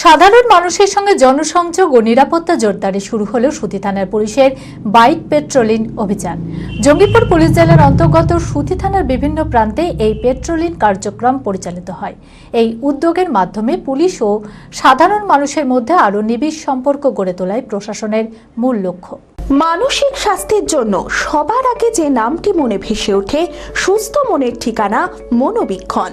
সাধারণ মানুষের সঙ্গে জনসংযোগ ও নিরাপত্তা জোরদারে শুরু হলো সুতি থানার পুলিশের বাইক পেট্রোলিং অভিযান। জঙ্গিপুর পুলিশ জেলার অন্তর্গত সুতি থানার বিভিন্ন প্রান্তে এই পেট্রোলিং কার্যক্রম পরিচালিত হয়। এই উদ্যোগের মাধ্যমে পুলিশ ও সাধারণ মানুষের মধ্যে আরও নিবিড় সম্পর্ক গড়ে তোলায় প্রশাসনের মূল লক্ষ্য। মানসিক স্বাস্থ্যের জন্য সবার আগে যে নামটি মনে ভেসে ওঠে, সুস্থ মনের ঠিকানা মনোবীক্ষণ।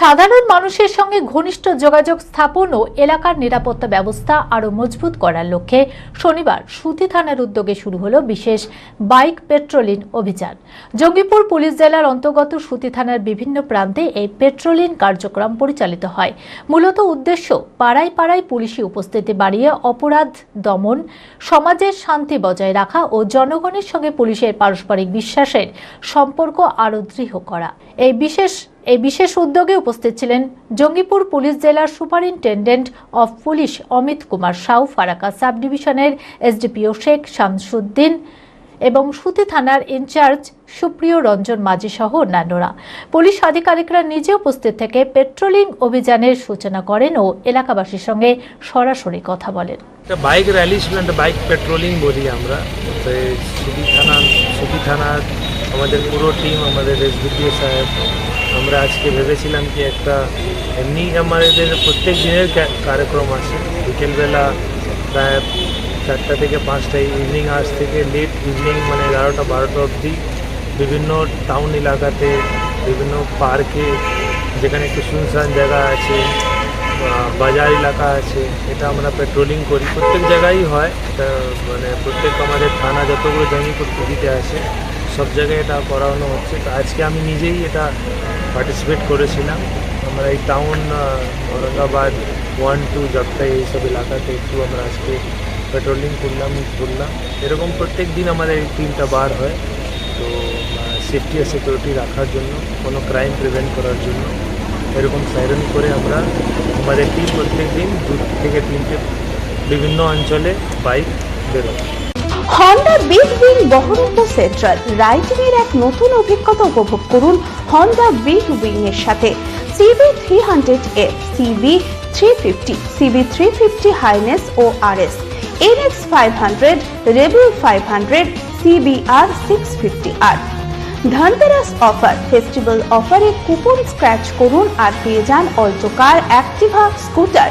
সাধারণ মানুষের সঙ্গে ঘনিষ্ঠ যোগাযোগ স্থাপন ও এলাকার নিরাপত্তা ব্যবস্থা আরও মজবুত করার লক্ষ্যে শনিবার সুতি থানার উদ্যোগে শুরু হলো বিশেষ বাইক পেট্রোলিং অভিযান। জঙ্গিপুর পুলিশ জেলার অন্তর্গত সুতি থানার বিভিন্ন প্রান্তে এই পেট্রোলিং কার্যক্রম পরিচালিত হয়। মূলত উদ্দেশ্য পাড়ায় পাড়ায় পুলিশি উপস্থিতি বাড়িয়ে অপরাধ দমন, সমাজের শান্তি বজায় রাখা ও জনগণের সঙ্গে পুলিশের পারস্পরিক বিশ্বাসের সম্পর্ক আরও দৃঢ় করা। এই বিশেষ এই বিশেষ উদ্যোগে উপস্থিত ছিলেন জঙ্গিপুর পুলিশ জেলার superintendent of police Amit Kumar Sau Farakka sub ডিভিশনের এসডিপিও শেখ শামসুদ্দিন এবং সুতি থানার ইনচার্জ সুপ্রিয় রঞ্জন মাঝি সহ অন্যান্যরা। পুলিশ আধিকারিকরা নিজে উপস্থিত থেকে পেট্রোলিং অভিযানের সূচনা করেন ও এলাকাবাসীর সঙ্গে সরাসরি কথা বলেন। বাইক র্যালি ছিল, একটা বাইক পেট্রোলিং বলি আমরা। তো এই সুবি থানা থানার আমাদের পুরো টিম আমাদের এসডিপিও সাহেব আমরা আজকে ভেবেছিলাম কি একটা এমনি আমাদের প্রত্যেক দিনের কার্যক্রম আছে। বিকেলবেলা প্রায় চারটা থেকে পাঁচটা ইভিনিং আওয়ার্স থেকে লেট ইভিনিং মানে এগারোটা, বারোটা অবধি বিভিন্ন টাউন এলাকাতে, বিভিন্ন পার্কে যেখানে একটু শুনশান জায়গা আছে বাজার এলাকা আছে, এটা আমরা পেট্রোলিং করি। প্রত্যেক জায়গায় হয়। এটা মানে প্রত্যেক আমাদের থানা যতগুলো জঙ্গিপুর পুরীতে আছে সব জায়গায় এটা করানো হচ্ছে। তো আজকে আমি নিজেই এটা পার্টিসিপেট করেছিলাম। আমরা এই town Aurangabad one two Jagtai এইসব এলাকাতে একটু আমরা আজকে পেট্রোলিং করলাম ঘুরলাম এরকম প্রত্যেক দিন আমাদের এই টিমটা বার হয়। তো সেফটি আর সিকিউরিটি রাখার জন্য, কোনো ক্রাইম প্রিভেন্ট করার জন্য এরকম সাইরেন করে আমরা আমাদের টিম প্রত্যেক দিন দু থেকে তিনটে বিভিন্ন অঞ্চলে বাইক বেরোয়। Honda big wing Berhampore central রাইডিংয়ের এক নতুন অভিজ্ঞতা উপভোগ করুন হন্ডা বিগ উইং এর সাথে। CB three hundred F CB three fifty CB three fifty highness ও R S NX five hundred rebel five hundred CBR six fifty R Dhanteras offer festival অফারে coupon scratch করুন আর পেয়ে যান Alto car Activa scooter